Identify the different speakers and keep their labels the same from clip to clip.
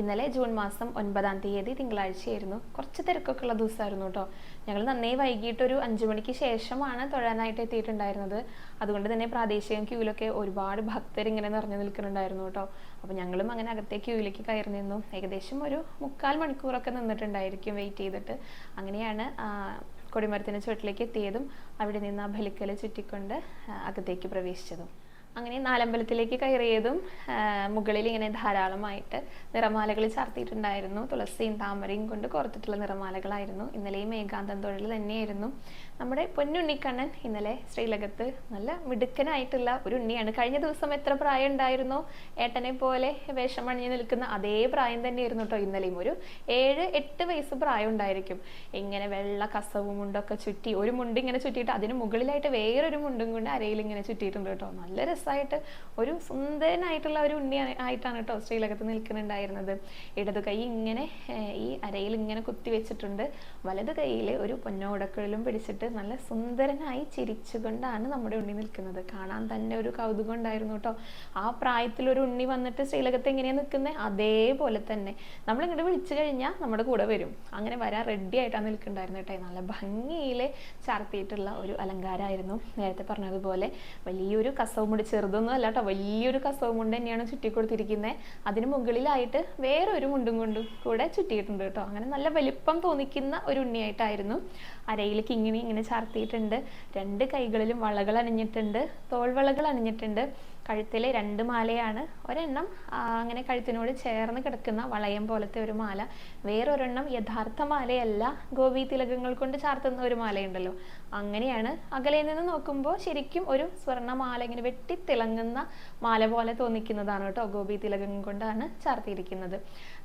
Speaker 1: ഇന്നലെ ജൂൺ മാസം ഒൻപതാം തീയതി തിങ്കളാഴ്ചയായിരുന്നു. കുറച്ച് തിരക്കൊക്കെ ഉള്ള ദിവസമായിരുന്നു കേട്ടോ. ഞങ്ങൾ നന്നേ വൈകിട്ടൊരു അഞ്ചു മണിക്ക് ശേഷമാണ് തൊഴാനായിട്ട് എത്തിയിട്ടുണ്ടായിരുന്നത്. അതുകൊണ്ട് തന്നെ പ്രാദേശിക ക്യൂവിലൊക്കെ ഒരുപാട് ഭക്തർ ഇങ്ങനെ നിറഞ്ഞു നിൽക്കുന്നുണ്ടായിരുന്നു കേട്ടോ. അപ്പോൾ ഞങ്ങളും അങ്ങനെ അകത്തെ ക്യൂവിലേക്ക് കയറി നിന്നു. ഏകദേശം ഒരു മുക്കാൽ മണിക്കൂറൊക്കെ നിന്നിട്ടുണ്ടായിരിക്കും വെയിറ്റ് ചെയ്തിട്ട്. അങ്ങനെയാണ് കൊടിമരത്തിന്റെ ചുവട്ടിലേക്ക് എത്തിയതും അവിടെ നിന്ന് ആ ബലിക്കൽ ചുറ്റിക്കൊണ്ട് അകത്തേക്ക് പ്രവേശിച്ചതും. അങ്ങനെ നാലമ്പലത്തിലേക്ക് കയറിയതും മുകളിൽ ഇങ്ങനെ ധാരാളമായിട്ട് നിറമാലകൾ ചാർത്തിയിട്ടുണ്ടായിരുന്നു. തുളസിയും താമരയും കൊണ്ട് കോർത്തിട്ടുള്ള നിറമാലകളായിരുന്നു. ഇന്നലെയും ഏകാന്തം തൊഴിൽ തന്നെയായിരുന്നു. നമ്മുടെ പൊന്നുണ്ണിക്കണ്ണൻ ഇന്നലെ ശ്രീലകത്ത് നല്ല മിടുക്കനായിട്ടുള്ള ഒരു ഉണ്ണിയാണ്. കഴിഞ്ഞ ദിവസം എത്ര പ്രായം ഉണ്ടായിരുന്നോ? ഏട്ടനെ പോലെ വേഷം അണിഞ്ഞു നിൽക്കുന്ന അതേ പ്രായം തന്നെയായിരുന്നു കേട്ടോ ഇന്നലെയും. ഒരു ഏഴ് എട്ട് വയസ്സ് പ്രായം ഉണ്ടായിരിക്കും. ഇങ്ങനെ വെള്ള കസവും മുണ്ടൊക്കെ ചുറ്റി ഒരു മുണ്ട് ഇങ്ങനെ ചുറ്റിയിട്ട് അതിന് മുകളിലായിട്ട് വേറൊരു മുണ്ടും കൊണ്ട് അരയിൽ ഇങ്ങനെ ചുറ്റിയിട്ടുണ്ട് കേട്ടോ നല്ല രസമായിട്ട് ഒരു സുന്ദരനായിട്ടുള്ള ഒരു ഉണ്ണി ആയിട്ടാണ് കേട്ടോ ശ്രീലകത്ത് നിൽക്കുന്നുണ്ടായിരുന്നത്. ഇടത് കൈ ഇങ്ങനെ ഈ അരയിൽ ഇങ്ങനെ കുത്തി വെച്ചിട്ടുണ്ട്. വലത് കൈയിൽ ഒരു പൊന്നോടക്കുഴലും പിടിച്ചിട്ട് നല്ല സുന്ദരനായി ചിരിച്ചുകൊണ്ടാണ് നമ്മുടെ ഉണ്ണി നിൽക്കുന്നത്. കാണാൻ തന്നെ ഒരു കൗതുകം ഉണ്ടായിരുന്നു കേട്ടോ. ആ പ്രായത്തിൽ ഒരു ഉണ്ണി വന്നിട്ട് ശ്രീലകത്ത് എങ്ങനെയാണ് നിൽക്കുന്നത് അതേപോലെ തന്നെ. നമ്മൾ ഇങ്ങോട്ട് വിളിച്ചു കഴിഞ്ഞാൽ നമ്മുടെ കൂടെ വരും. അങ്ങനെ വരാൻ റെഡി ആയിട്ടാണ് നിൽക്കുന്നുണ്ടായിരുന്നു കേട്ടോ. നല്ല ഭംഗിയിൽ ചാർത്തിയിട്ടുള്ള ഒരു അലങ്കാരമായിരുന്നു നേരത്തെ പറഞ്ഞതുപോലെ വലിയൊരു കസവും കൂടി ചെറുതൊന്നും അല്ല കേട്ടോ. വലിയൊരു കസവും കൊണ്ട് തന്നെയാണ് ചുറ്റി കൊടുത്തിരിക്കുന്നത് അതിന് മുകളിലായിട്ട് വേറൊരു മുണ്ടും കൊണ്ടും കൂടെ ചുറ്റിയിട്ടുണ്ട് കേട്ടോ. അങ്ങനെ നല്ല വലിപ്പം തോന്നിക്കുന്ന ഒരു ഉണ്ണിയായിട്ടായിരുന്നു. അരയിൽ കിങ്ങിണി ഇങ്ങനെ ചാർത്തിയിട്ടുണ്ട്. രണ്ട് കൈകളിലും വളകൾ അണിഞ്ഞിട്ടുണ്ട്. തോൾവളകൾ അണിഞ്ഞിട്ടുണ്ട്. കഴുത്തിലെ രണ്ട് മാലയാണ്. ഒരെണ്ണം അങ്ങനെ കഴുത്തിനോട് ചേർന്ന് കിടക്കുന്ന വളയം പോലത്തെ ഒരു മാല. വേറൊരെണ്ണം യഥാർത്ഥ മാലയല്ല. ഗോപി തിലകങ്ങൾ കൊണ്ട് ചാർത്തുന്ന ഒരു മാലയുണ്ടല്ലോ. അങ്ങനെയാണ് അകലെ നിന്ന് നോക്കുമ്പോൾ ശരിക്കും ഒരു സ്വർണമാല ഇങ്ങനെ വെട്ടിത്തിളങ്ങുന്ന മാല പോലെ തോന്നിക്കുന്നതാണ് കേട്ടോ. ഗോപി തിലകം കൊണ്ടാണ് ചാർത്തിയിരിക്കുന്നത്.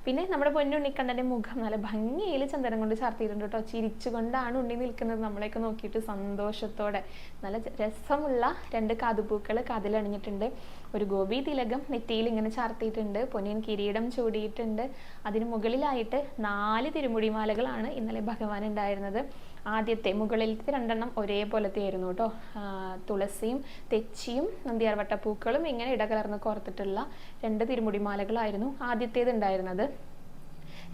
Speaker 1: പിന്നെ നമ്മുടെ പൊന്നുണ്ണിക്കണ്ണന്റെ മുഖം നല്ല ഭംഗിയിൽ ചന്ദനം കൊണ്ട് ചാർത്തിയിട്ടുണ്ട് കേട്ടോ. ചിരിച്ചുകൊണ്ടാണ് ഉണ്ണി നിൽക്കുന്നത് നമ്മളെയൊക്കെ നോക്കിയിട്ട് സന്തോഷത്തോടെ. നല്ല രസമുള്ള രണ്ട് കാതുപൂക്കൾ കാതിലണിഞ്ഞിട്ടുണ്ട്. ഒരു ഗോപി തിലകം നെറ്റിയിൽ ഇങ്ങനെ ചാർത്തിയിട്ടുണ്ട്. പൊന്നിയൻ കിരീടം ചൂടിയിട്ടുണ്ട്. അതിന് മുകളിലായിട്ട് നാല് തിരുമുടിമാലകളാണ് ഇന്നലെ ഭഗവാൻ ഉണ്ടായിരുന്നത്. ആദ്യത്തെ മുകളിലത്തെ രണ്ടെണ്ണം ഒരേപോലത്തെ ആയിരുന്നു കേട്ടോ. തുളസിയും തെച്ചിയും നന്ദിയാർവട്ട പൂക്കളും ഇങ്ങനെ ഇടകലർന്ന് കോർത്തിട്ടുള്ള രണ്ട് തിരുമുടിമാലകളായിരുന്നു ആദ്യത്തേത് ഉണ്ടായിരുന്നത്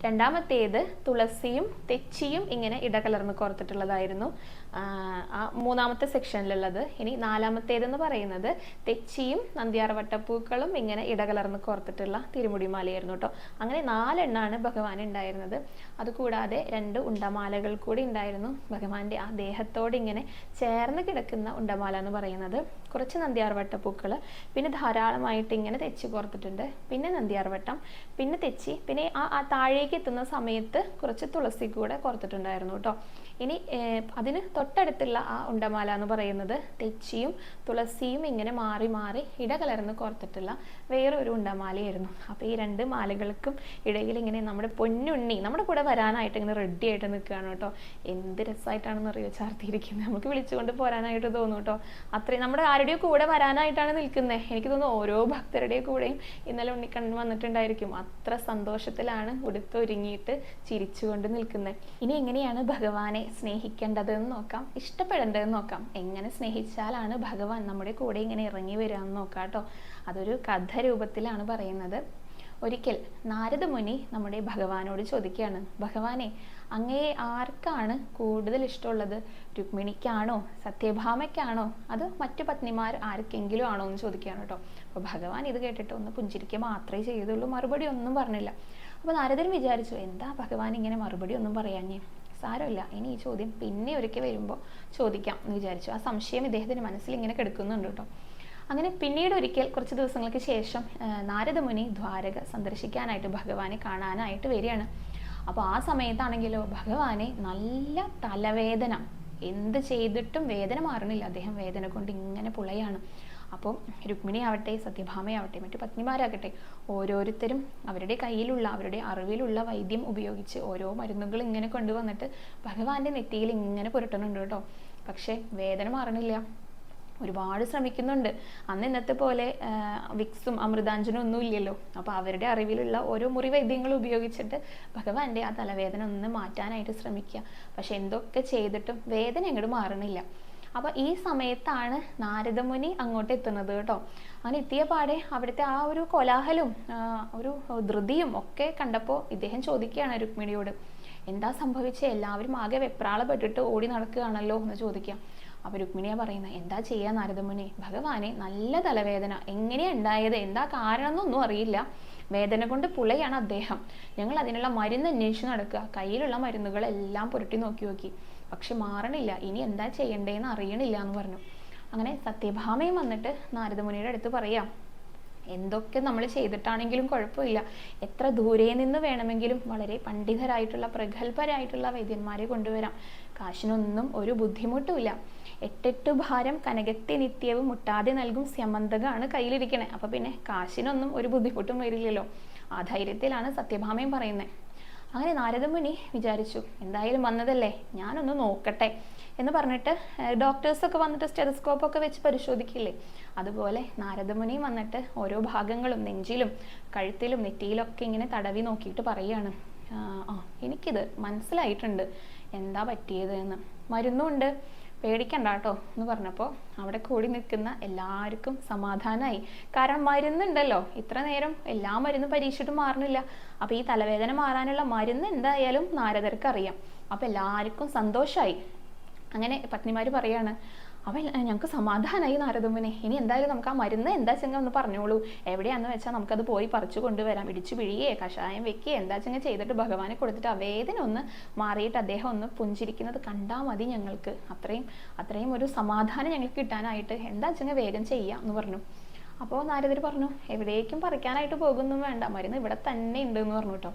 Speaker 1: രണ്ടാമത്തേത് തുളസിയും തെച്ചിയും ഇങ്ങനെ ഇടകലർന്ന് കോർത്തിട്ടുള്ളതായിരുന്നു. ആ, മൂന്നാമത്തെ സെക്ഷനിലുള്ളത്. ഇനി നാലാമത്തേതെന്ന് പറയുന്നത് തെച്ചിയും നന്ദിയാർവട്ടപ്പൂക്കളും ഇങ്ങനെ ഇടകലർന്ന് കോർത്തിട്ടുള്ള തിരുമുടിമാലയായിരുന്നു കേട്ടോ. അങ്ങനെ നാലെണ്ണാണ് ഭഗവാൻ ഉണ്ടായിരുന്നത്. അതുകൂടാതെ രണ്ട് ഉണ്ടമാലകൾ കൂടി ഉണ്ടായിരുന്നു. ഭഗവാന്റെ ആ ദേഹത്തോട് ഇങ്ങനെ ചേർന്ന് കിടക്കുന്ന ഉണ്ടമാല എന്ന് പറയുന്നത് കുറച്ച് നന്ദിയാർവട്ടപ്പൂക്കൾ പിന്നെ ധാരാളമായിട്ട് ഇങ്ങനെ തെച്ചി കോർത്തിട്ടുണ്ട്. പിന്നെ നന്ദിയാർവട്ടം പിന്നെ തെച്ചി പിന്നെ ആ താഴേക്ക് എത്തുന്ന സമയത്ത് കുറച്ച് തുളസി കൂടെ കോർത്തിട്ടുണ്ടായിരുന്നു കേട്ടോ. ഇനി അതിന് തൊട്ടടുത്തുള്ള ആ ഉണ്ടമാല എന്ന് പറയുന്നത് തെച്ചിയും തുളസിയും ഇങ്ങനെ മാറി മാറി ഇടകലർന്ന് കോർത്തിട്ടുള്ള വേറൊരു ഉണ്ടമാലയായിരുന്നു. അപ്പോൾ ഈ രണ്ട് മാലകൾക്കും ഇടയിൽ ഇങ്ങനെ നമ്മുടെ പൊന്നുണ്ണി നമ്മുടെ കൂടെ വരാനായിട്ട് ഇങ്ങനെ റെഡി ആയിട്ട് നിൽക്കുകയാണ് കേട്ടോ. എന്ത് രസമായിട്ടാണെന്ന് അറിയോ? ചാർത്തിയിരിക്കുന്നത് നമുക്ക് വിളിച്ചുകൊണ്ട് പോരാനായിട്ട് തോന്നും കേട്ടോ. അത്രയും നമ്മുടെ ആരുടെയോ കൂടെ വരാനായിട്ടാണ് നിൽക്കുന്നത് എനിക്ക് തോന്നുന്നു ഓരോ ഭക്തരുടെയും കൂടെയും ഇന്നലെ ഉണ്ണിക്കണ്ണൻ വന്നിട്ടുണ്ടായിരിക്കും. അത്ര സന്തോഷത്തിലാണ് ഉടുത്തൊരുങ്ങിയിട്ട് ചിരിച്ചുകൊണ്ട് നിൽക്കുന്നത് ഇനി എങ്ങനെയാണ് ഭഗവാനെ സ്നേഹിക്കേണ്ടതെന്ന് നോക്കാം ഇഷ്ടപ്പെടേണ്ടതെന്ന് നോക്കാം. എങ്ങനെ സ്നേഹിച്ചാലാണ് ഭഗവാൻ നമ്മുടെ കൂടെ ഇങ്ങനെ ഇറങ്ങി വരിക എന്ന് നോക്കാം കേട്ടോ. അതൊരു കഥ രൂപത്തിലാണ് പറയുന്നത്. ഒരിക്കൽ നാരദ മുനി നമ്മുടെ ഭഗവാനോട് ചോദിക്കുകയാണ് ഭഗവാനെ അങ്ങേ ആർക്കാണ് കൂടുതൽ ഇഷ്ടമുള്ളത്? രുക്മിണിക്കാണോ സത്യഭാമയ്ക്കാണോ അത് മറ്റു പത്നിമാർ ആർക്കെങ്കിലും ആണോ എന്ന് ചോദിക്കുകയാണ് കേട്ടോ. അപ്പോൾ ഭഗവാൻ ഇത് കേട്ടിട്ട് ഒന്ന് പുഞ്ചിരിക്കുക മാത്രമേ ചെയ്തുള്ളൂ മറുപടി ഒന്നും പറഞ്ഞില്ല. അപ്പോൾ നാരദൻ വിചാരിച്ചു എന്താ ഭഗവാൻ ഇങ്ങനെ മറുപടി ഒന്നും പറയാഞ്ഞേ? സാരമില്ല. ഇനി ഈ ചോദ്യം പിന്നെ ഒരിക്കൽ വരുമ്പോൾ ചോദിക്കാം എന്ന് വിചാരിച്ചു. ആ സംശയം ഇദ്ദേഹത്തിന് മനസ്സിൽ ഇങ്ങനെ കിടക്കുന്നുണ്ട് കേട്ടോ. അങ്ങനെ പിന്നീട് ഒരിക്കൽ കുറച്ച് ദിവസങ്ങൾക്ക് ശേഷം നാരദമുനി ദ്വാരക സന്ദർശിക്കാനായിട്ട് ഭഗവാനെ കാണാനായിട്ട് വരികയാണ്. അപ്പോൾ ആ സമയത്താണെങ്കിലോ ഭഗവാനെ നല്ല തലവേദന. എന്ത് ചെയ്തിട്ടും വേദന മാറണില്ല അദ്ദേഹം വേദന കൊണ്ട് ഇങ്ങനെ പുളയാണ്. അപ്പോൾ രുക്മിണി ആവട്ടെ സത്യഭാമയാവട്ടെ മറ്റു പത്നിമാരാകട്ടെ ഓരോരുത്തരും അവരുടെ കയ്യിലുള്ള അവരുടെ അറിവിലുള്ള വൈദ്യം ഉപയോഗിച്ച് ഓരോ മരുന്നുകൾ ഇങ്ങനെ കൊണ്ടുവന്നിട്ട് ഭഗവാന്റെ നെറ്റിയിൽ ഇങ്ങനെ പുരട്ടുന്നുണ്ട് കേട്ടോ. പക്ഷേ വേദന മാറണില്ല. ഒരുപാട് ശ്രമിക്കുന്നുണ്ട്. അന്ന് ഇന്നത്തെ പോലെ വിക്സും അമൃതാഞ്ജനും ഒന്നും ഇല്ലല്ലോ. അപ്പോൾ അവരുടെ അറിവിലുള്ള ഓരോ മുറി വൈദ്യങ്ങൾ ഉപയോഗിച്ചിട്ട് ഭഗവാന്റെ ആ തലവേദന ഒന്ന് മാറ്റാനായിട്ട് ശ്രമിക്കുക. പക്ഷെ എന്തൊക്കെ ചെയ്തിട്ടും വേദന അങ്ങോട്ട് മാറണില്ല. അപ്പോൾ ഈ സമയത്താണ് നാരദമുനി അങ്ങോട്ട് എത്തുന്നത് കേട്ടോ. അങ്ങനെ എത്തിയ പാടെ അവിടുത്തെ ആ ഒരു കോലാഹലവും ഒരു ധൃതിയും ഒക്കെ കണ്ടപ്പോൾ ഇദ്ദേഹം ചോദിക്കുകയാണ് രുക്മിണിയോട് എന്താ സംഭവിച്ച? എല്ലാവരും ആകെ വെപ്രാളപ്പെട്ടിട്ട് ഓടി നടക്കുകയാണല്ലോ? എന്ന് ചോദിക്കാം അപ്പോൾ രുക്മിണിയാ പറയുന്നത് എന്താ ചെയ്യാ നാരദമുനി? ഭഗവാനെ നല്ല തലവേദന. എങ്ങനെയാ ഉണ്ടായത്? എന്താ കാരണം എന്നൊന്നും അറിയില്ല. വേദന കൊണ്ട് പുളയാണ് അദ്ദേഹം. ഞങ്ങൾ അതിനുള്ള മരുന്ന് അന്വേഷിച്ച് നടക്കുക. കയ്യിലുള്ള മരുന്നുകളെല്ലാം പുരട്ടി നോക്കി നോക്കി. പക്ഷെ മാറണില്ല. ഇനി എന്താ ചെയ്യണ്ടേന്ന് അറിയണില്ല എന്ന് പറഞ്ഞു. അങ്ങനെ സത്യഭാമയും വന്നിട്ട് നാരദമുനിയുടെ അടുത്ത് പറയാം എന്തൊക്കെ നമ്മൾ ചെയ്തിട്ടാണെങ്കിലും കുഴപ്പമില്ല. എത്ര ദൂരെ നിന്ന് വേണമെങ്കിലും വളരെ പണ്ഡിതരായിട്ടുള്ള പ്രഗത്ഭരായിട്ടുള്ള വൈദ്യന്മാരെ കൊണ്ടുവരാം. കാശിനൊന്നും ഒരു ബുദ്ധിമുട്ടുമില്ല. എട്ടെട്ടു ഭാരം കനകത്തെ നിത്യവും മുട്ടാതെ നൽകും സ്യമന്തകാണ് കയ്യിലിരിക്കണേ. അപ്പൊ പിന്നെ കാശിനൊന്നും ഒരു ബുദ്ധിമുട്ടും വരില്ലല്ലോ. ആ ധൈര്യത്തിലാണ് സത്യഭാമയും പറയുന്നത് അങ്ങനെ നാരദമുനി വിചാരിച്ചു എന്തായാലും വന്നതല്ലേ ഞാനൊന്ന് നോക്കട്ടെ എന്ന് പറഞ്ഞിട്ട് ഡോക്ടേഴ്സൊക്കെ വന്നിട്ട് സ്റ്റെതസ്കോപ്പ് ഒക്കെ വെച്ച് പരിശോധിക്കില്ലേ? അതുപോലെ നാരദമുനിയും വന്നിട്ട് ഓരോ ഭാഗങ്ങളും നെഞ്ചിലും കഴുത്തിലും നെറ്റിയിലൊക്കെ ഇങ്ങനെ തടവി നോക്കിയിട്ട് പറയുകയാണ് "ആ, ആ എനിക്കിത് മനസ്സിലായിട്ടുണ്ട് എന്താ പറ്റിയത് എന്ന്? മരുന്നുണ്ട്. പേടിക്കണ്ട കേട്ടോ എന്ന് പറഞ്ഞപ്പോൾ അവിടെ കൂടി നിൽക്കുന്ന എല്ലാവർക്കും സമാധാനമായി കാരണം മരുന്നുണ്ടല്ലോ. ഇത്ര നേരം എല്ലാ മരുന്നും പരീക്ഷിച്ചിട്ടും മാറണില്ല. അപ്പോൾ ഈ തലവേദന മാറാനുള്ള മരുന്ന് എന്തായാലും നാരദർക്ക് അറിയാം അപ്പോൾ എല്ലാവർക്കും സന്തോഷമായി അങ്ങനെ പത്നിമാർ പറയാണ് അവൻ ഞങ്ങൾക്ക് സമാധാനമായി നാരദമ്മനെ ഇനി എന്തായാലും നമുക്ക് ആ മരുന്ന് എന്താ ചെങ്ങ ഒന്ന് പറഞ്ഞോളൂ. എവിടെയാണെന്ന് വെച്ചാൽ നമുക്കത് പോയി പറിച്ചു കൊണ്ടുവരാം. ഇടിച്ചു പിഴിയേ കഷായം വെക്കുക എന്താ ചെങ്ങ ചെയ്തിട്ട് ഭഗവാനെ കൊടുത്തിട്ട് ആ വേദന ഒന്ന് മാറിയിട്ട് അദ്ദേഹം ഒന്ന് പുഞ്ചിരിക്കുന്നത് കണ്ടാൽ മതി ഞങ്ങൾക്ക്. അത്രയും അത്രയും ഒരു സമാധാനം ഞങ്ങൾക്ക് കിട്ടാനായിട്ട്. എന്താ ചെങ്ങ വേഗം ചെയ്യാം എന്ന് പറഞ്ഞു. അപ്പോൾ നാരദർ പറഞ്ഞു എവിടേക്കും പറിക്കാനായിട്ട് പോകുന്നു വേണ്ട. മരുന്ന് ഇവിടെ തന്നെ ഉണ്ട് എന്ന് പറഞ്ഞു കേട്ടോ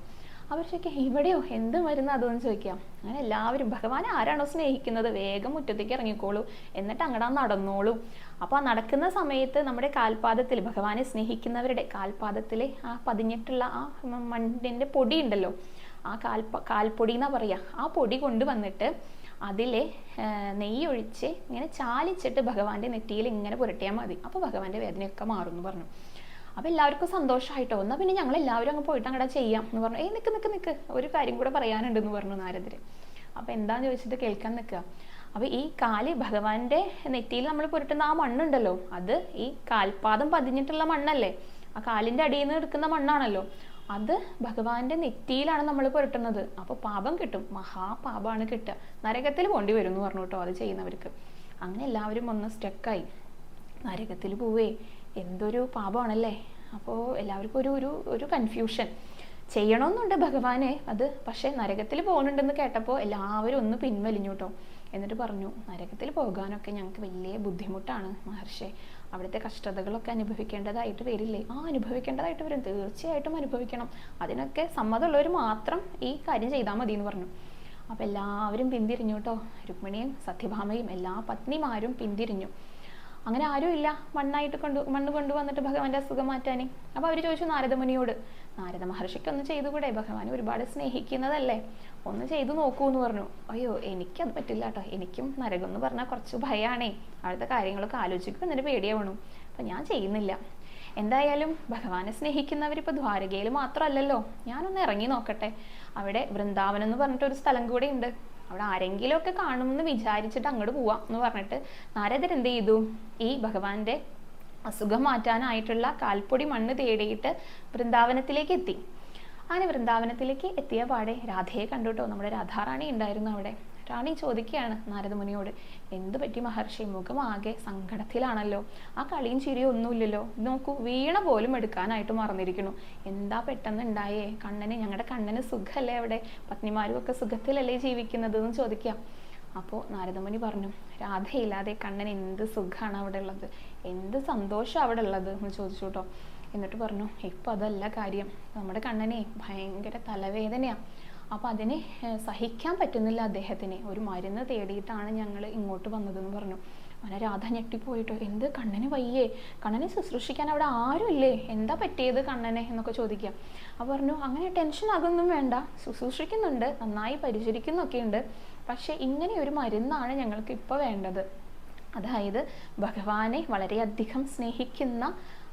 Speaker 1: അവർ ചോദിക്കാം ഇവിടെയോ? എന്ത് മരുന്ന്? അതെന്ന് ചോദിക്കാം. അങ്ങനെ എല്ലാവരും ഭഗവാനെ ആരാണോ സ്നേഹിക്കുന്നത്? വേഗം മുറ്റത്തേക്ക് ഇറങ്ങിക്കോളൂ. എന്നിട്ട് അങ്ങടാ നടന്നോളൂ. അപ്പോൾ ആ നടക്കുന്ന സമയത്ത് നമ്മുടെ കാൽപാദത്തിൽ ഭഗവാനെ സ്നേഹിക്കുന്നവരുടെ കാൽപാദത്തിലെ ആ പതിഞ്ഞിട്ടുള്ള ആ മണ്ണിന്റെ പൊടി ഉണ്ടല്ലോ ആ കാൽ കാൽപ്പൊടി എന്നാ പറയാ ആ പൊടി കൊണ്ടുവന്നിട്ട് അതിലെ നെയ്യൊഴിച്ച് ഇങ്ങനെ ചാലിച്ചിട്ട് ഭഗവാന്റെ നെറ്റിയിൽ ഇങ്ങനെ പുരട്ടിയാൽ മതി. അപ്പോൾ ഭഗവാന്റെ വേദനയൊക്കെ മാറും എന്ന് പറഞ്ഞു. അപ്പൊ എല്ലാവർക്കും സന്തോഷമായിട്ടോ എന്നാൽ പിന്നെ ഞങ്ങൾ എല്ലാവരും അങ്ങ് പോയിട്ട് അങ്ങോട്ട് ചെയ്യാം എന്ന് പറഞ്ഞു. ഏയ് നിൽക്ക് നിൽക്ക് നിൽക്ക് ഒരു കാര്യം കൂടെ പറയാനുണ്ട് എന്ന് പറഞ്ഞു നാരദര്. അപ്പോൾ എന്താന്ന് ചോദിച്ചിട്ട് കേൾക്കാൻ നിൽക്കുക അപ്പോൾ ഈ കാൽ ഭഗവാന്റെ നെറ്റിയിൽ നമ്മൾ പുരട്ടുന്ന ആ മണ്ണുണ്ടല്ലോ. അത് ഈ കാൽപാദം പതിഞ്ഞിട്ടുള്ള മണ്ണല്ലേ? ആ കാലിന്റെ അടിയിൽ നിന്ന് എടുക്കുന്ന മണ്ണാണല്ലോ. അത് ഭഗവാന്റെ നെറ്റിയിലാണ് നമ്മൾ പുരട്ടുന്നത്. അപ്പോൾ പാപം കിട്ടും. മഹാപാപമാണ് കിട്ടുക. നരകത്തിൽ പോണ്ടി വരും എന്ന് പറഞ്ഞു കേട്ടോ അത് ചെയ്യുന്നവർക്ക്. അങ്ങനെ എല്ലാവരും ഒന്ന് സ്റ്റക്കായി നരകത്തിൽ പോവേ. എന്തൊരു പാപമാണല്ലേ? അപ്പോൾ എല്ലാവർക്കും ഒരു ഒരു ഒരു കൺഫ്യൂഷൻ ചെയ്യണമെന്നുണ്ട് ഭഗവാനെ അത് പക്ഷേ നരകത്തിൽ പോകുന്നുണ്ടെന്ന് കേട്ടപ്പോൾ എല്ലാവരും ഒന്ന് പിൻവലിഞ്ഞു കേട്ടോ എന്നിട്ട് പറഞ്ഞു നരകത്തിൽ പോകാനൊക്കെ ഞങ്ങൾക്ക് വലിയ ബുദ്ധിമുട്ടാണ് മഹർഷി. അവിടുത്തെ കഷ്ടതകളൊക്കെ അനുഭവിക്കേണ്ടതായിട്ട് വരില്ലേ? ആ അനുഭവിക്കേണ്ടതായിട്ട് വരും. തീർച്ചയായിട്ടും അനുഭവിക്കണം. അതിനൊക്കെ സമ്മതമുള്ളവർ മാത്രം ഈ കാര്യം ചെയ്താൽ മതി എന്ന് പറഞ്ഞു. അപ്പോൾ എല്ലാവരും പിന്തിരിഞ്ഞു കേട്ടോ രുക്മിണിയും സത്യഭാമയും എല്ലാ പത്നിമാരും പിന്തിരിഞ്ഞു. അങ്ങനെ ആരും ഇല്ല. മണ്ണായിട്ട് കൊണ്ട് മണ്ണ് കൊണ്ടുവന്നിട്ട് ഭഗവാന്റെ അസുഖം മാറ്റാനേ. അപ്പൊ അവർ ചോദിച്ചു നാരദമുനിയോട് നാരദ മഹർഷിക്ക് ഒന്ന് ചെയ്തുകൂടെ? ഭഗവാൻ ഒരുപാട് സ്നേഹിക്കുന്നതല്ലേ? ഒന്ന് ചെയ്തു നോക്കൂ എന്ന് പറഞ്ഞു. അയ്യോ എനിക്കത് പറ്റില്ല കേട്ടോ എനിക്കും നരകം എന്ന് പറഞ്ഞാൽ കുറച്ച് ഭയാണേ. അവിടുത്തെ കാര്യങ്ങളൊക്കെ ആലോചിക്കും എന്നിട്ട് പേടിയാവണു അപ്പൊ ഞാൻ ചെയ്യുന്നില്ല. എന്തായാലും ഭഗവാനെ സ്നേഹിക്കുന്നവർ ഇപ്പൊ ദ്വാരകയിൽ മാത്രമല്ലല്ലോ ഞാനൊന്ന് ഇറങ്ങി നോക്കട്ടെ. അവിടെ വൃന്ദാവനം എന്ന് പറഞ്ഞിട്ട് ഒരു സ്ഥലം കൂടെ ഉണ്ട് അവിടെ ആരെങ്കിലും ഒക്കെ കാണുമെന്ന് വിചാരിച്ചിട്ട് അങ്ങോട്ട് പോവാം എന്ന് പറഞ്ഞിട്ട് നാരദർ എന്ത് ചെയ്തു? ഈ ഭഗവാന്റെ അസുഖം മാറ്റാനായിട്ടുള്ള കാൽപ്പൊടി മണ്ണ് തേടിയിട്ട് വൃന്ദാവനത്തിലേക്ക് എത്തി. അങ്ങനെ വൃന്ദാവനത്തിലേക്ക് എത്തിയ പാടെ രാധയെ കണ്ടുട്ടോ നമ്മുടെ രാധാറാണി ഉണ്ടായിരുന്നു അവിടെ. റാണി ചോദിക്കുകയാണ് നാരദമുനിയോട് എന്ത് പറ്റി മഹർഷി? ആകെ സങ്കടത്തിലാണല്ലോ. ആ കളിയും ചിരിയും ഒന്നുമില്ലല്ലോ. നോക്കൂ വീണ പോലും എടുക്കാനായിട്ട് മറന്നിരിക്കുന്നു. എന്താ പെട്ടെന്ന് ഉണ്ടായേ കണ്ണന് ഞങ്ങളുടെ കണ്ണന് സുഖമല്ലേ അവിടെ? പത്നിമാരും ഒക്കെ സുഖത്തിലല്ലേ ജീവിക്കുന്നത് എന്ന് ചോദിക്കാം. അപ്പോൾ നാരദമുനി പറഞ്ഞു രാധയില്ലാതെ കണ്ണൻ എന്ത് സുഖമാണ് അവിടെ ഉള്ളത് എന്ത് സന്തോഷം അവിടെ ഉള്ളത് എന്ന് ചോദിച്ചു കേട്ടോ. എന്നിട്ട് പറഞ്ഞു ഇപ്പം അതല്ല കാര്യം. നമ്മുടെ കണ്ണനെ ഭയങ്കര തലവേദനയാ. അപ്പം അതിനെ സഹിക്കാൻ പറ്റുന്നില്ല അദ്ദേഹത്തിന്. ഒരു മരുന്ന് തേടിയിട്ടാണ് ഞങ്ങൾ ഇങ്ങോട്ട് വന്നതെന്ന് പറഞ്ഞു. അങ്ങനെ രാധ ഞെട്ടിപ്പോയിട്ടോ എന്ത് കണ്ണന് വയ്യേ? കണ്ണനെ ശുശ്രൂഷിക്കാൻ അവിടെ ആരുമില്ലേ? എന്താ പറ്റിയത് കണ്ണനെ? എന്നൊക്കെ ചോദിക്കാം അപ്പോൾ പറഞ്ഞു അങ്ങനെ ടെൻഷൻ അതൊന്നും വേണ്ട. ശുശ്രൂഷിക്കുന്നുണ്ട് നന്നായി പരിചരിക്കുന്നൊക്കെ ഉണ്ട് പക്ഷെ ഇങ്ങനെ ഒരു മരുന്നാണ് ഞങ്ങൾക്ക് ഇപ്പോൾ വേണ്ടത്. അതായത് ഭഗവാനെ വളരെയധികം സ്നേഹിക്കുന്ന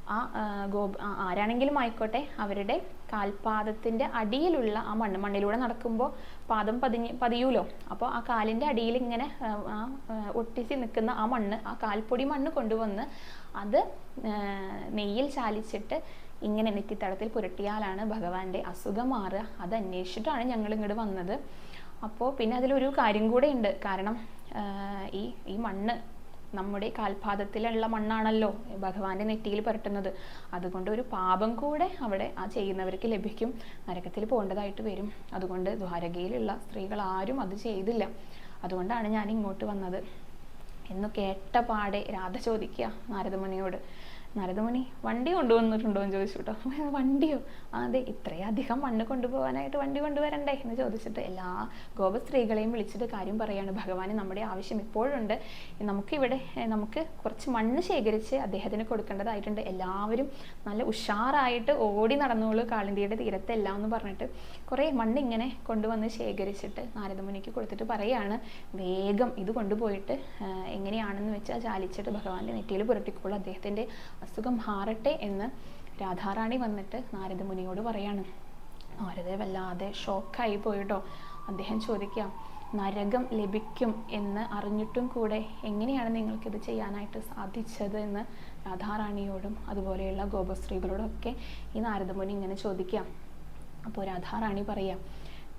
Speaker 1: ആ ഗോപ ആരാണെങ്കിലും ആയിക്കോട്ടെ അവരുടെ കാൽപാദത്തിന്റെ അടിയിലുള്ള ആ മണ്ണ് മണ്ണിലൂടെ നടക്കുമ്പോൾ പാദം പതിഞ്ഞ് പതിയൂലോ? അപ്പോൾ ആ കാലിന്റെ അടിയിൽ ഇങ്ങനെ ആ, ഒട്ടിച്ച് നിൽക്കുന്ന ആ മണ്ണ് ആ കാൽപ്പൊടി മണ്ണ് കൊണ്ടുവന്ന് അത് നെയ്യിൽ ചാലിച്ചിട്ട് ഇങ്ങനെ നെറ്റിത്തടത്തിൽ പുരട്ടിയാലാണ് ഭഗവാന്റെ അസുഖം മാറുക. അത് അന്വേഷിച്ചിട്ടാണ് ഞങ്ങൾ ഇങ്ങോട്ട് വന്നത്. അപ്പോൾ പിന്നെ അതിലൊരു കാര്യം കൂടെ ഉണ്ട്. കാരണം ഈ ഈ മണ്ണ് നമ്മുടെ കാൽപാദത്തിലുള്ള മണ്ണാണല്ലോ ഭഗവാന്റെ നെറ്റിയിൽ പുരട്ടുന്നത്. അതുകൊണ്ട് ഒരു പാപം കൂടെ അവിടെ ആ ചെയ്യുന്നവർക്ക് ലഭിക്കും. നരകത്തിൽ പോകേണ്ടതായിട്ട് വരും. അതുകൊണ്ട് ദ്വാരകയിലുള്ള സ്ത്രീകൾ ആരും അത് ചെയ്തില്ല. അതുകൊണ്ടാണ് ഞാൻ ഇങ്ങോട്ട് വന്നത്. എന്ന് കേട്ട പാടെ രാധ ചോദിക്കുക നാരദമുനിയോട്. നാരദമുനി വണ്ടി കൊണ്ടുവന്നിട്ടുണ്ടോ എന്ന് ചോദിച്ചു കേട്ടോ വണ്ടിയോ? അതെ ഇത്രയധികം മണ്ണ് കൊണ്ടുപോകാനായിട്ട് വണ്ടി കൊണ്ടുവരണ്ടേ എന്ന് ചോദിച്ചിട്ട് എല്ലാ ഗോപസ്ത്രീകളെയും വിളിച്ചിട്ട് കാര്യം പറയാണ്. ഭഗവാന് നമ്മുടെ ആവശ്യം ഇപ്പോഴുണ്ട്. നമുക്കിവിടെ നമുക്ക് കുറച്ച് മണ്ണ് ശേഖരിച്ച് അദ്ദേഹത്തിന് കൊടുക്കേണ്ടതായിട്ടുണ്ട്. എല്ലാവരും നല്ല ഉഷാറായിട്ട് ഓടി നടന്നോളൂ കാളിന്തിയുടെ തീരത്തെല്ലാം എന്ന് പറഞ്ഞിട്ട്. കുറേ മണ്ണ് ഇങ്ങനെ കൊണ്ടുവന്ന് ശേഖരിച്ചിട്ട് നാരദമുനിക്ക് കൊടുത്തിട്ട് പറയാണ്. വേഗം ഇത് കൊണ്ടുപോയിട്ട് എങ്ങനെയാണെന്ന് വെച്ചാൽ ചാലിച്ചിട്ട് ഭഗവാന്റെ നെറ്റിയിൽ പുരട്ടിക്കോളൂ. അദ്ദേഹത്തിന്റെ അസുഖം മാറട്ടെ എന്ന് രാധാറാണി വന്നിട്ട് നാരദമുനിയോട് പറയാണ്. നാരദ വല്ലാതെ ഷോക്കായി പോയിട്ടോ. അദ്ദേഹം ചോദിക്കാം നരകം ലഭിക്കും എന്ന് അറിഞ്ഞിട്ടും കൂടെ എങ്ങനെയാണ് നിങ്ങൾക്കിത് ചെയ്യാനായിട്ട് സാധിച്ചത്? എന്ന് രാധാറാണിയോടും അതുപോലെയുള്ള ഗോപശ്രീകളോടൊക്കെ ഈ നാരദമുനി ഇങ്ങനെ ചോദിക്കാം അപ്പോൾ രാധാറാണി പറയാം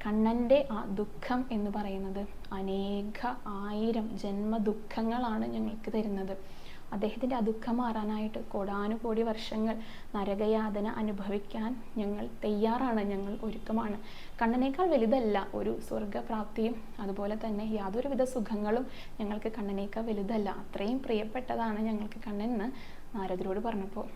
Speaker 1: കണ്ണന്റെ ആ ദുഃഖം എന്ന് പറയുന്നത് അനേക ആയിരം ജന്മ ദുഃഖങ്ങളാണ് ഞങ്ങൾക്ക് തരുന്നത്. അദ്ദേഹത്തിന്റെ ആ ദുഃഖം മാറാനായിട്ട് കോടാനുകോടി വർഷങ്ങൾ നരകയാതന അനുഭവിക്കാൻ ഞങ്ങൾ തയ്യാറാണ് ഞങ്ങൾ ഒരുക്കമാണ്. കണ്ണനേക്കാൾ വലുതല്ല ഒരു സ്വർഗപ്രാപ്തിയും അതുപോലെ തന്നെ യാതൊരുവിധ സുഖങ്ങളും ഞങ്ങൾക്ക് കണ്ണനേക്കാൾ വലുതല്ല. അത്രയും പ്രിയപ്പെട്ടതാണ് ഞങ്ങൾക്ക് കണ്ണൻ എന്ന് നാരദരോട് പറഞ്ഞപ്പോൾ.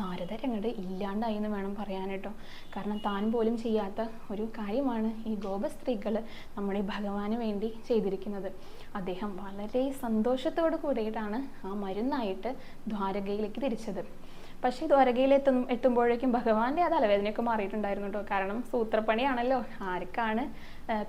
Speaker 1: നാരദർ അങ്ങോട്ട് ഇല്ലാണ്ടായി എന്ന് വേണം പറയാൻ കേട്ടോ. കാരണം താൻ പോലും ചെയ്യാത്ത ഒരു കാര്യമാണ് ഈ ഗോപസ്ത്രീകൾ നമ്മുടെ ഈ ഭഗവാന് വേണ്ടി ചെയ്തിരിക്കുന്നത്. അദ്ദേഹം വളരെ സന്തോഷത്തോട് കൂടിയിട്ടാണ് ആ മരുന്നായിട്ട് ദ്വാരകയിലേക്ക് തിരിച്ചത്. പക്ഷേ ദ്വാരകയിൽ എത്തും എത്തുമ്പോഴേക്കും ഭഗവാന്റെ ആ തലവേദനയൊക്കെ മാറിയിട്ടുണ്ടായിരുന്നു കേട്ടോ. കാരണം സൂത്രപ്പണിയാണല്ലോ. ആർക്കാണ്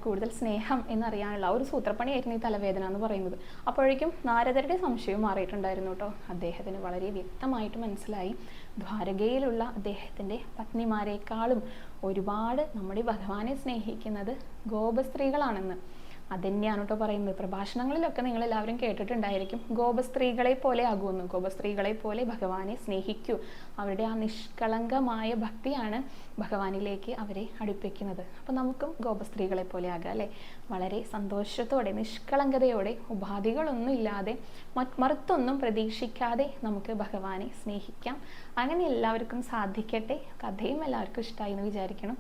Speaker 1: കൂടുതൽ സ്നേഹം എന്നറിയാനുള്ള ഒരു സൂത്രപ്പണിയായിരുന്നു ഈ തലവേദന എന്ന് പറയുന്നത്. അപ്പോഴേക്കും നാരദരുടെ സംശയവും മാറിയിട്ടുണ്ടായിരുന്നു കേട്ടോ. അദ്ദേഹത്തിന് വളരെ വ്യക്തമായിട്ട് മനസ്സിലായി. ദ്വാരകയിലുള്ള അദ്ദേഹത്തിന്റെ പത്നിമാരെക്കാളും ഒരുപാട് നമ്മുടെ ഭഗവാനെ സ്നേഹിക്കുന്നത് ഗോപസ്ത്രീകളാണെന്ന്. അതന്നെയാണ് കേട്ടോ പറയുന്നത്. പ്രഭാഷണങ്ങളിലൊക്കെ നിങ്ങൾ എല്ലാവരും കേട്ടിട്ടുണ്ടായിരിക്കും ഗോപസ്ത്രീകളെ പോലെ ആകുമെന്ന് ഗോപസ്ത്രീകളെ പോലെ ഭഗവാനെ സ്നേഹിക്കൂ. അവരുടെ ആ നിഷ്കളങ്കമായ ഭക്തിയാണ് ഭഗവാനിലേക്ക് അവരെ അടുപ്പിക്കുന്നത്. അപ്പോൾ നമുക്കും ഗോപസ്ത്രീകളെ പോലെ ആകാം അല്ലേ? വളരെ സന്തോഷത്തോടെ നിഷ്കളങ്കതയോടെ ഉപാധികളൊന്നും ഇല്ലാതെ മറുത്തൊന്നും പ്രതീക്ഷിക്കാതെ നമുക്ക് ഭഗവാനെ സ്നേഹിക്കാം. അങ്ങനെ എല്ലാവർക്കും സാധിക്കട്ടെ. കഥയും എല്ലാവർക്കും ഇഷ്ടമായി എന്ന് വിചാരിക്കണം.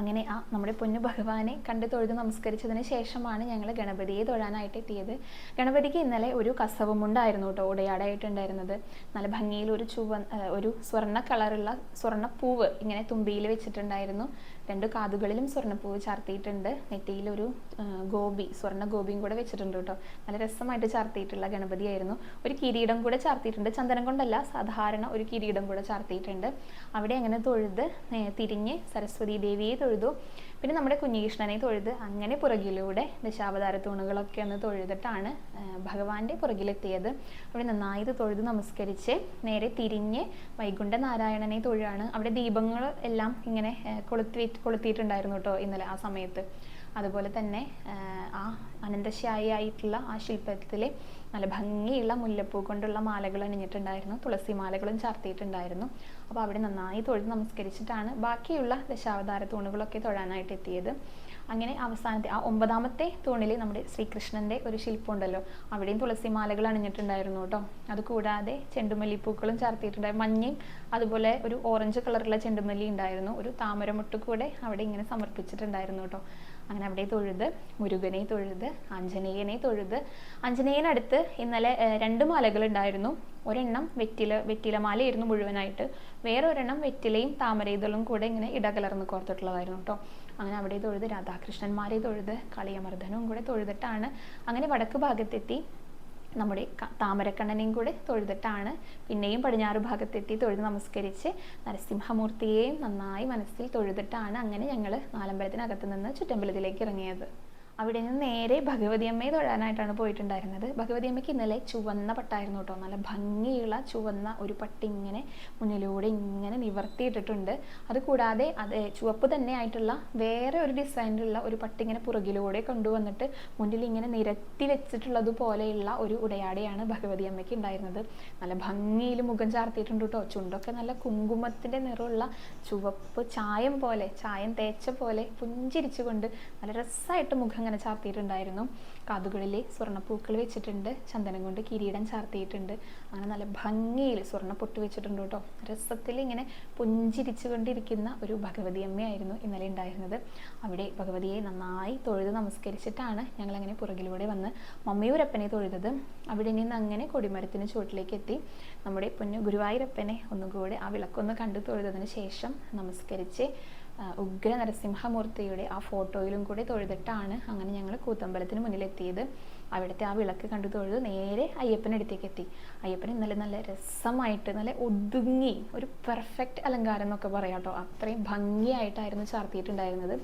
Speaker 1: അങ്ങനെ ആ നമ്മുടെ പൊന്നു ഭഗവാനെ കണ്ട് തൊഴുത് നമസ്കരിച്ചതിന് ശേഷമാണ് ഞങ്ങൾ ഗണപതിയെ തൊഴാനായിട്ട് എത്തിയത്. ഗണപതിക്ക് ഇന്നലെ ഒരു കസവുമുണ്ടായിരുന്നു കേട്ടോ ഉടയാടായിട്ടുണ്ടായിരുന്നത് നല്ല ഭംഗിയിൽ ഒരു ചുവ ഒരു സ്വർണ കളറുള്ള സ്വർണ പൂവ് ഇങ്ങനെ തുമ്പിയിൽ വെച്ചിട്ടുണ്ടായിരുന്നു. രണ്ട് കാതുകളിലും സ്വർണപ്പൂവ് ചാർത്തിയിട്ടുണ്ട്. നെറ്റിയിൽ ഒരു ഗോപി സ്വർണ ഗോപിയും കൂടെ വെച്ചിട്ടുണ്ട് കേട്ടോ. നല്ല രസമായിട്ട് ചാർത്തിയിട്ടുള്ള ഗണപതിയായിരുന്നു. ഒരു കിരീടം കൂടെ ചാർത്തിയിട്ടുണ്ട്. ചന്ദനം കൊണ്ടല്ല സാധാരണ ഒരു കിരീടം കൂടെ ചാർത്തിയിട്ടുണ്ട്. അവിടെ അങ്ങനെ തൊഴുത് തിരിഞ്ഞ് സരസ്വതി ദേവിയെ തൊഴുതു പിന്നെ നമ്മുടെ കുഞ്ഞികൃഷ്ണനെ തൊഴുത് അങ്ങനെ പുറകിലൂടെ ദശാവതാര തൂണുകളൊക്കെ ഒന്ന് തൊഴുതിട്ടാണ് ഭഗവാന്റെ പുറകിലെത്തിയത്. അവിടെ നന്നായി ഇത് തൊഴുത് നമസ്കരിച്ച് നേരെ തിരിഞ്ഞ് വൈകുണ്ഠ നാരായണനെ തൊഴുകയാണ് അവിടെ ദീപങ്ങൾ എല്ലാം ഇങ്ങനെ കൊളുത്തി കൊളുത്തിയിട്ടുണ്ടായിരുന്നു കേട്ടോ ഇന്നലെ ആ സമയത്ത്. അതുപോലെ തന്നെ ആ, അനന്തശായിട്ടുള്ള ആ ശില്പത്തിൽ നല്ല ഭംഗിയുള്ള മുല്ലപ്പൂ കൊണ്ടുള്ള മാലകൾ അണിഞ്ഞിട്ടുണ്ടായിരുന്നു. തുളസി മാലകളും ചാർത്തിയിട്ടുണ്ടായിരുന്നു. അപ്പോൾ അവിടെ നന്നായി തൊഴുത് നമസ്കരിച്ചിട്ടാണ് ബാക്കിയുള്ള ദശാവതാര തൂണുകളൊക്കെ തൊഴാനായിട്ട് എത്തിയത്. അങ്ങനെ അവസാനത്തെ ആ ഒമ്പതാമത്തെ തൂണിൽ നമ്മുടെ ശ്രീകൃഷ്ണന്റെ ഒരു ശില്പമുണ്ടല്ലോ. അവിടെയും തുളസി മാലകൾ അണിഞ്ഞിട്ടുണ്ടായിരുന്നു കേട്ടോ. അത് കൂടാതെ ചെണ്ടുമല്ലിപ്പൂക്കളും ചാർത്തിയിട്ടുണ്ടായിരുന്നു മഞ്ഞയും അതുപോലെ ഒരു ഓറഞ്ച് കളറുള്ള ചെണ്ടുമല്ലി ഉണ്ടായിരുന്നു. ഒരു താമരമുട്ട് കൂടെ അവിടെ ഇങ്ങനെ സമർപ്പിച്ചിട്ടുണ്ടായിരുന്നു കേട്ടോ. അങ്ങനെ അവിടെ തൊഴുത് മുരുകനെ തൊഴുത് ആഞ്ജനേയനെ തൊഴുത്. ആഞ്ജനേയനടുത്ത് ഇന്നലെ രണ്ട് മാലകൾ ഉണ്ടായിരുന്നു ഒരെണ്ണം വെറ്റില വെറ്റിലമാലയായിരുന്നു മുഴുവനായിട്ട്. വേറൊരെണ്ണം വെറ്റിലയും താമരയിതളും കൂടെ ഇങ്ങനെ ഇടകലർന്ന് കോർത്തിട്ടുള്ളതായിരുന്നു കേട്ടോ. അങ്ങനെ അവിടെ തൊഴുത് രാധാകൃഷ്ണന്മാരെ തൊഴുത് കളിയമർദ്ദനവും കൂടെ തൊഴുതിട്ടാണ് അങ്ങനെ വടക്ക് ഭാഗത്തെത്തി. നമ്മുടെ താമരക്കണ്ണനെയും കൂടെ തൊഴുതിട്ടാണ് പിന്നെയും പടിഞ്ഞാറ് ഭാഗത്തെത്തി തൊഴുത് നമസ്കരിച്ച് നരസിംഹമൂർത്തിയെയും നന്നായി മനസ്സിൽ തൊഴുതിട്ടാണ് അങ്ങനെ ഞങ്ങൾ നാലമ്പലത്തിനകത്ത് നിന്ന് ചുറ്റമ്പലത്തിലേക്ക് ഇറങ്ങിയത്. അവിടെ നിന്ന് നേരെ ഭഗവതി അമ്മയെ തൊഴാനായിട്ടാണ് പോയിട്ടുണ്ടായിരുന്നത്. ഭഗവതി അമ്മയ്ക്ക് ഇന്നലെ ചുവന്ന പട്ടായിരുന്നു കേട്ടോ. നല്ല ഭംഗിയുള്ള ചുവന്ന ഒരു പട്ട് ഇങ്ങനെ മുന്നിലൂടെ ഇങ്ങനെ നിവർത്തിയിട്ടിട്ടുണ്ട്. അതുകൂടാതെ അത് ചുവപ്പ് തന്നെ ആയിട്ടുള്ള വേറെ ഒരു ഡിസൈനിലുള്ള ഒരു പട്ട് ഇങ്ങനെ പുറകിലൂടെ കൊണ്ടുവന്നിട്ട് മുന്നിൽ ഇങ്ങനെ നിരത്തി വെച്ചിട്ടുള്ളതുപോലെയുള്ള ഒരു ഉടയാടയാണ് ഭഗവതി അമ്മയ്ക്ക് ഉണ്ടായിരുന്നത്. നല്ല ഭംഗിയിൽ മുഖം ചാർത്തിയിട്ടുണ്ട് കേട്ടോ. ചുണ്ടൊക്കെ നല്ല കുങ്കുമത്തിന്റെ നിറമുള്ള ചുവപ്പ് ചായം പോലെ ചായം തേച്ച പോലെ പുഞ്ചിരിച്ചുകൊണ്ട് നല്ല രസമായിട്ട് മുഖം ഇങ്ങനെ ചാർത്തിയിട്ടുണ്ടായിരുന്നു. കാതുകളിൽ സ്വർണപ്പൂക്കൾ വെച്ചിട്ടുണ്ട്. ചന്ദനം കൊണ്ട് കിരീടം ചാർത്തിയിട്ടുണ്ട്. അങ്ങനെ നല്ല ഭംഗിയിൽ സ്വർണ പൊട്ട് വെച്ചിട്ടുണ്ട് കേട്ടോ. രസത്തിൽ ഇങ്ങനെ പുഞ്ചിരിച്ചു കൊണ്ടിരിക്കുന്ന ഒരു ഭഗവതി അമ്മയായിരുന്നു ഇന്നലെ ഉണ്ടായിരുന്നത്. അവിടെ ഭഗവതിയെ നന്നായി തൊഴുത് നമസ്കരിച്ചിട്ടാണ് ഞങ്ങൾ അങ്ങനെ പുറകിലൂടെ വന്ന് മമ്മിയൂരപ്പനെ തൊഴുതത്. അവിടെ നിന്ന് അങ്ങനെ കൊടിമരത്തിന് ചുവട്ടിലേക്ക് എത്തി. നമ്മുടെ പൊന്നു ഗുരുവായൂരപ്പനെ ഒന്നുകൂടെ ആ വിളക്കൊന്ന് കണ്ടു തൊഴുതതിന് ശേഷം നമസ്കരിച്ച് ഉഗ്ര നരസിംഹമൂർത്തിയുടെ ആ ഫോട്ടോയിലും കൂടി തൊഴുതിട്ടാണ് അങ്ങനെ ഞങ്ങൾ കൂത്തമ്പലത്തിന് മുന്നിലെത്തിയത്. അവിടുത്തെ ആ വിളക്ക് കണ്ടു തൊഴുത് നേരെ അയ്യപ്പനടുത്തേക്ക് എത്തി. അയ്യപ്പൻ ഇന്നലെ നല്ല രസമായിട്ട് നല്ല ഒതുങ്ങി ഒരു പെർഫെക്റ്റ് അലങ്കാരം എന്നൊക്കെ പറയാം കേട്ടോ. അത്രയും ഭംഗിയായിട്ടായിരുന്നു ചാർത്തിയിട്ടുണ്ടായിരുന്നത്.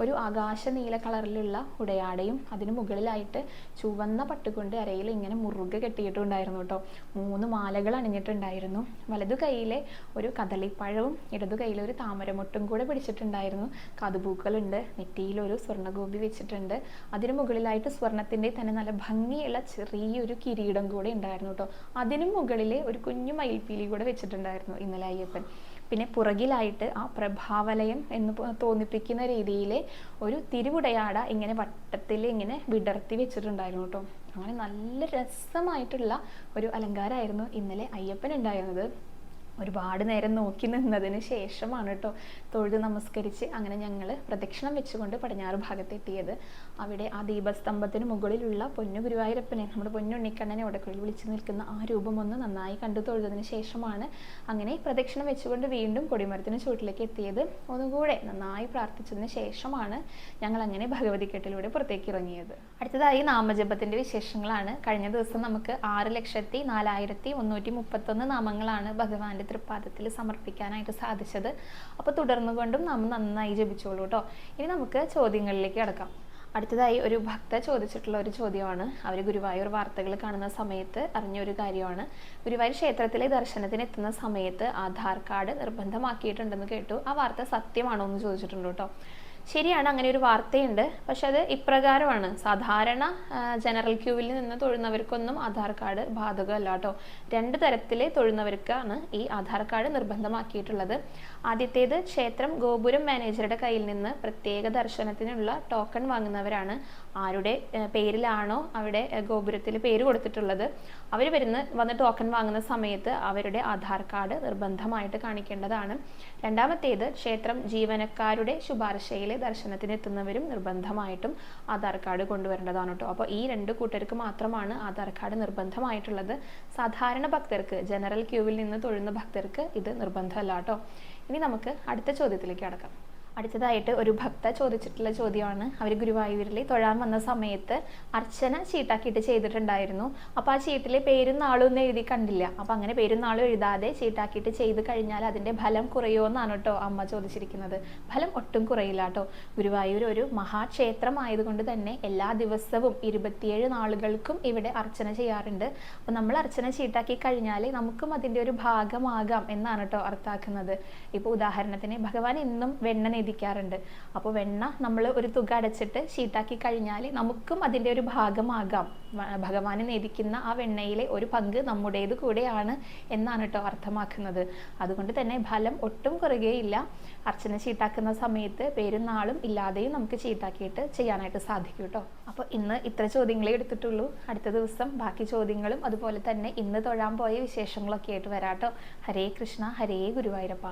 Speaker 1: ഒരു ആകാശ നീല കളറിലുള്ള ഉടയാടയും അതിന് മുകളിലായിട്ട് ചുവന്ന പട്ടുകൊണ്ട് അരയിൽ ഇങ്ങനെ മുറുകെ കെട്ടിയിട്ടുണ്ടായിരുന്നു കേട്ടോ. മൂന്ന് മാലകൾ അണിഞ്ഞിട്ടുണ്ടായിരുന്നു. വലതു കൈയിലെ ഒരു കദളിപ്പഴവും ഇടതു കൈയിലെ ഒരു താമരമൊട്ടും കൂടെ പിടിച്ചിട്ടുണ്ടായിരുന്നു. കതുപൂക്കളുണ്ട് നെറ്റിയിലൊരു സ്വർണഗോപി വെച്ചിട്ടുണ്ട്. അതിന് മുകളിലായിട്ട് സ്വർണത്തിന്റെ തന്നെ നല്ല ഭംഗിയുള്ള ചെറിയൊരു കിരീടം കൂടെ ഉണ്ടായിരുന്നു കേട്ടോ. അതിനു മുകളിൽ ഒരു കുഞ്ഞു മയിൽപ്പീലി കൂടെ വെച്ചിട്ടുണ്ടായിരുന്നു ഇന്നലെ അയ്യപ്പൻ. പിന്നെ പുറകിലായിട്ട് ആ പ്രഭാവലയം എന്ന് തോന്നിപ്പിക്കുന്ന രീതിയിൽ ഒരു തിരുവുടയാട ഇങ്ങനെ വട്ടത്തിൽ ഇങ്ങനെ വിടർത്തി വെച്ചിട്ടുണ്ടായിരുന്നു കേട്ടോ. അങ്ങനെ നല്ല രസമായിട്ടുള്ള ഒരു അലങ്കാരമായിരുന്നു ഇന്നലെ അയ്യപ്പൻ ഉണ്ടായിരുന്നത്. ഒരുപാട് നേരം നോക്കി നിന്നതിന് ശേഷമാണ് കേട്ടോ തൊഴുത് നമസ്കരിച്ച് അങ്ങനെ ഞങ്ങൾ പ്രദക്ഷിണം വെച്ചുകൊണ്ട് പടിഞ്ഞാറ് ഭാഗത്തെത്തിയത്. അവിടെ ആ ദീപസ്തംഭത്തിന് മുകളിലുള്ള പൊന്നു ഗുരുവായൂരപ്പനെ നമ്മുടെ പൊന്നുണ്ണിക്കണ്ണനെ ഉടക്കുള്ളിൽ വിളിച്ചു നിൽക്കുന്ന ആ രൂപം ഒന്ന് നന്നായി കണ്ടു തൊഴുതതിന് ശേഷമാണ് അങ്ങനെ പ്രദക്ഷിണം വെച്ചുകൊണ്ട് വീണ്ടും കൊടിമരത്തിന് ചുവട്ടിലേക്ക് എത്തിയത്. ഒന്നുകൂടെ നന്നായി പ്രാർത്ഥിച്ചതിന് ശേഷമാണ് ഞങ്ങൾ അങ്ങനെ ഭഗവതി കെട്ടിലൂടെ പുറത്തേക്ക് ഇറങ്ങിയത്. അടുത്തതായി നാമജപത്തിന്റെ വിശേഷങ്ങളാണ്. കഴിഞ്ഞ ദിവസം നമുക്ക് ആറ് ലക്ഷത്തി നാലായിരത്തി മുന്നൂറ്റി മുപ്പത്തൊന്ന് നാമങ്ങളാണ് ഭഗവാന്റെ തൃപ്പാദത്തിൽ സമർപ്പിക്കാനായിട്ട് സാധിച്ചത്. അപ്പോൾ തുടർന്നുകൊണ്ടും നാം നന്നായി ജപിച്ചോളൂ കേട്ടോ ഇനി നമുക്ക് ചോദ്യങ്ങളിലേക്ക് കിടക്കാം. അടുത്തതായി ഒരു ഭക്ത ചോദിച്ചിട്ടുള്ള ഒരു ചോദ്യമാണ്. അവർ ഗുരുവായൂർ വാർത്തകൾ കാണുന്ന സമയത്ത് അറിഞ്ഞ ഒരു കാര്യമാണ്. ഗുരുവായൂർ ക്ഷേത്രത്തിലെ ദർശനത്തിന് എത്തുന്ന സമയത്ത് ആധാർ കാർഡ് നിർബന്ധമാക്കിയിട്ടുണ്ടെന്ന് കേട്ടു. ആ വാർത്ത സത്യമാണോ എന്ന് ചോദിച്ചിട്ടുണ്ട് കേട്ടോ. ശരിയാണ് അങ്ങനെ ഒരു വാർത്തയുണ്ട്. പക്ഷെ അത് ഇപ്രകാരമാണ്. സാധാരണ ജനറൽ ക്യൂവിൽ നിന്ന് തൊഴുന്നവർക്കൊന്നും ആധാർ കാർഡ് ബാധകമല്ല കേട്ടോ. രണ്ട് തരത്തിൽ തൊഴുന്നവർക്കാണ് ഈ ആധാർ കാർഡ് നിർബന്ധമാക്കിയിട്ടുള്ളത്. ആദ്യത്തേത് ക്ഷേത്രം ഗോപുരം മാനേജറുടെ കയ്യിൽ നിന്ന് പ്രത്യേക ദർശനത്തിനുള്ള ടോക്കൺ വാങ്ങുന്നവരാണ്. ആരുടെ പേരിലാണോ അവിടെ ഗോപുരത്തിൽ പേര് കൊടുത്തിട്ടുള്ളത്? അവർ വരുന്ന വന്ന് ടോക്കൺ വാങ്ങുന്ന സമയത്ത് അവരുടെ ആധാർ കാർഡ് നിർബന്ധമായിട്ട് കാണിക്കേണ്ടതാണ്. രണ്ടാമത്തേത് ക്ഷേത്രം ജീവനക്കാരുടെ ശുപാർശയിൽ ദർശനത്തിന് എത്തുന്നവരും നിർബന്ധമായിട്ടും ആധാർ കാർഡ് കൊണ്ടുവരേണ്ടതാണ് കേട്ടോ. അപ്പോൾ ഈ രണ്ട് കൂട്ടർക്ക് മാത്രമാണ് ആധാർ കാർഡ് നിർബന്ധമായിട്ടുള്ളത്. സാധാരണ ഭക്തർക്ക് ജനറൽ ക്യൂവിൽ നിന്ന് തൊഴുന്ന ഭക്തർക്ക് ഇത് നിർബന്ധമല്ല കേട്ടോ. ഇനി നമുക്ക് അടുത്ത ചോദ്യത്തിലേക്ക് കടക്കാം. അടുത്തതായിട്ട് ഒരു ഭക്ത ചോദിച്ചിട്ടുള്ള ചോദ്യമാണ്. അവർ ഗുരുവായൂരിൽ തൊഴാൻ വന്ന സമയത്ത് അർച്ചന ചീട്ടാക്കിയിട്ട് ചെയ്തിട്ടുണ്ടായിരുന്നു. അപ്പോൾ ആ ചീട്ടിൽ പേരും നാളും ഒന്നും എഴുതി കണ്ടില്ല. അപ്പോൾ അങ്ങനെ പേരും നാളും എഴുതാതെ ചീട്ടാക്കിയിട്ട് ചെയ്ത് കഴിഞ്ഞാൽ അതിന്റെ ഫലം കുറയുമോ എന്നാണ് കേട്ടോ അമ്മ ചോദിച്ചിരിക്കുന്നത്. ഫലം ഒട്ടും കുറയില്ല കേട്ടോ. ഗുരുവായൂർ ഒരു മഹാക്ഷേത്രമായതുകൊണ്ട് തന്നെ എല്ലാ ദിവസവും ഇരുപത്തിയേഴ് നാളുകൾക്കും ഇവിടെ അർച്ചന ചെയ്യാറുണ്ട്. അപ്പോൾ നമ്മൾ അർച്ചന ചീട്ടാക്കി കഴിഞ്ഞാൽ നമുക്കും അതിന്റെ ഒരു ഭാഗമാകാം എന്നാണ് കേട്ടോ അർത്ഥാക്കുന്നത് ഇപ്പോൾ ഉദാഹരണത്തിന് ഭഗവാൻ ഇന്നും വെണ്ണ നേദിക്കാറുണ്ട് അപ്പോൾ വെണ്ണ നമ്മൾ ഒരു തുക അടച്ചിട്ട് ഷീട്ടാക്കി കഴിഞ്ഞാൽ നമുക്കും അതിന്റെ ഒരു ഭാഗമാകാം. ഭഗവാന് നേദിക്കുന്ന ആ വെണ്ണയിലെ ഒരു പങ്ക് നമ്മുടേത് കൂടെയാണ് എന്നാണ് കേട്ടോ അർത്ഥമാക്കുന്നത്. അതുകൊണ്ട് തന്നെ ഫലം ഒട്ടും കുറയുകയില്ല. അർച്ചന ചീട്ടാക്കുന്ന സമയത്ത് പേരും നാളും ഇല്ലാതെയും നമുക്ക് ചീട്ടാക്കിയിട്ട് ചെയ്യാനായിട്ട് സാധിക്കും കേട്ടോ അപ്പോൾ ഇന്ന് ഇത്ര ചോദ്യങ്ങളെ എടുത്തിട്ടുള്ളൂ. അടുത്ത ദിവസം ബാക്കി ചോദ്യങ്ങളും അതുപോലെ തന്നെ ഇന്ന് തൊഴാൻ പോയ വിശേഷങ്ങളൊക്കെ ആയിട്ട് വരാട്ടോ ഹരേ കൃഷ്ണ ഹരേ ഗുരുവായൂരപ്പ.